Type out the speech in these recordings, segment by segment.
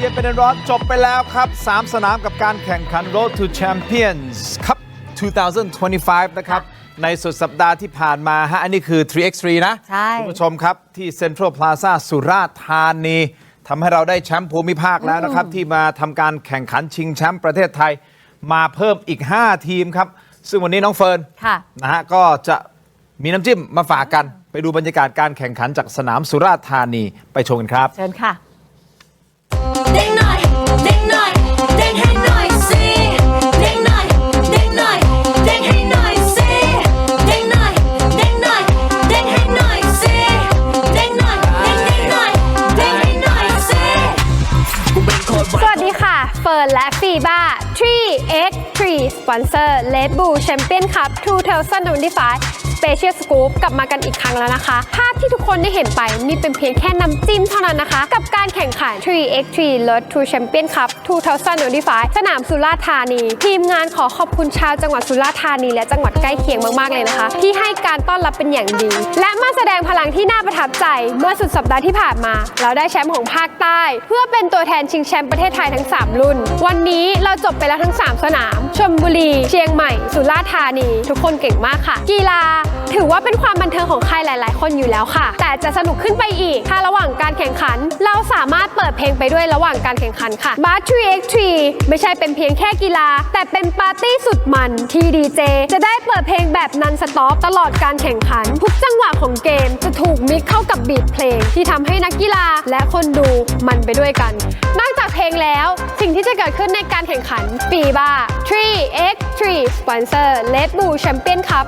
เย็นเป็นร้อนจบไปแล้วครับ 3 สนามกับการแข่งขัน Road to Champions ครับ 2025 นะครับ ในสุดสัปดาห์ที่ผ่านมาฮะ อันนี้คือ 3x3 นะใช่คุณผู้ชมครับ ที่ Central Plaza สุราษฎร์ธานีทำให้เราได้แชมป์ภูมิภาคแล้วนะครับ ที่มาทำการแข่งขันชิงแชมป์ประเทศไทย มาเพิ่มอีก 5 ทีมครับ ซึ่งวันนี้น้องเฟิร์นค่ะนะฮะก็จะมีน้ำจิ้มมาฝากกัน ไปดูบรรยากาศการแข่งขันจากสนามสุราษฎร์ธานีไปชมกันครับเชิญค่ะ สิเด้งหน่อยเด้งหน่อยเด้งให้หน่อยสิเด้งหน่อยเด้งหน่อยเด้งให้หน่อยสิเด้งหน่อยเด้งให้หน่อยเด้งให้หน่อยสิสวัสดีค่ะ เฟิร์นและฟีบ้า 3x3 สปอนเซอร์ Red Bull Champion Cup 2025 Special Scoop กลับมากันอีกครั้งแล้วนะคะ ที่ทุกคนได้เห็นไปนี่เป็นเพียงแค่น้ำจิ้มเท่านั้นนะคะ กับการแข่งขัน 3x3 Road to Champion Cup 2025สนามสุราษฎร์ธานี ทีมงานขอขอบคุณชาวจังหวัดสุราษฎร์ธานี และจังหวัดใกล้เคียงมากๆเลยนะคะ ที่ให้การต้อนรับเป็นอย่างดี และมาแสดงพลังที่น่าประทับใจ เมื่อสุดสัปดาห์ที่ผ่านมา เราได้แชมป์ของภาคใต้ เพื่อเป็นตัวแทนชิงแชมป์ประเทศไทยทั้ง 3 รุ่น วันนี้เราจบไปแล้วทั้ง 3 สนามชลบุรี เชียงใหม่ สุราษฎร์ธานี ทุกคนเก่งมากค่ะ กีฬา ถือว่าเป็นความบันเทิงของใครหลาย ๆ คนอยู่แล้วค่ะ แต่จะสนุกขึ้นไปอีก ถ้าระหว่างการแข่งขัน เราสามารถเปิดเพลงไปด้วยระหว่างการแข่งขันค่ะ b a s 3x3 ไม่ใช่เป็นเพียงแค่กีฬา แต่เป็นปาร์ตี้สุดมันที่ดีเจจะได้เปิดเพลงแบบนันสต็อปตลอดการแข่งขัน ทุกจังหวะของเกมจะถูกมิกเข้ากับบีทเพลง ที่ทำให้นักกีฬาและคนดูมันไปด้วยกัน นอกจากเพลงแล้ว สิ่งที่จะเกิดขึ้นในการแข่งขันปีบ้า 3x3 สปอนเซอร์ Red Bull Champion Cup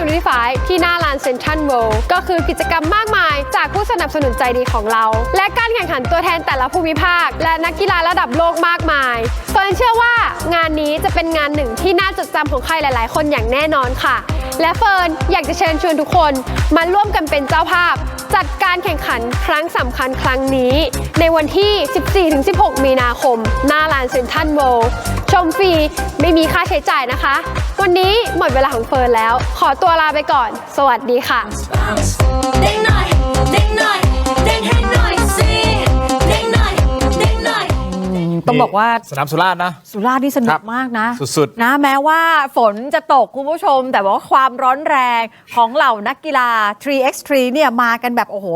2025ที่หน้าลานเซ็นทรัลเวิลด์ก็คือกิจกรรมมากมาย จากผู้สนับสนุนใจดีของเรา และการแข่งขันตัวแทนแต่ละภูมิภาค และนักกีฬาระดับโลกมากมายเฟิร์นเชื่อว่างานนี้จะเป็นงานหนึ่งที่น่าจดจำของใครหลาย ๆ คนอย่างแน่นอนค่ะ และเฟิร์นอยากจะเชิญชวนทุกคนมาร่วมกันเป็นเจ้าภาพ จัดการแข่งขันครั้งสำคัญครั้งนี้ ในวันที่ 14-16 มีนาคม หน้าลานเซ็นทรัลเวิลด์ชมฟรีไม่มีค่าใช้จ่ายนะคะ วันนี้หมดเวลาของเฟิร์นแล้ว ขอตัวลาไปก่อน สวัสดีค่ะ ต้องบอกว่าสนามสุราษฎร์นะ สุราษฎร์นี่สนุครักบมากนะ สุดๆ นะแม้ว่าฝนจะตกคุณผู้ชม แต่ว่าความร้อนแรงของเหล่านักกีฬา 3x3 เนี่ยมากันแบบโอ้โห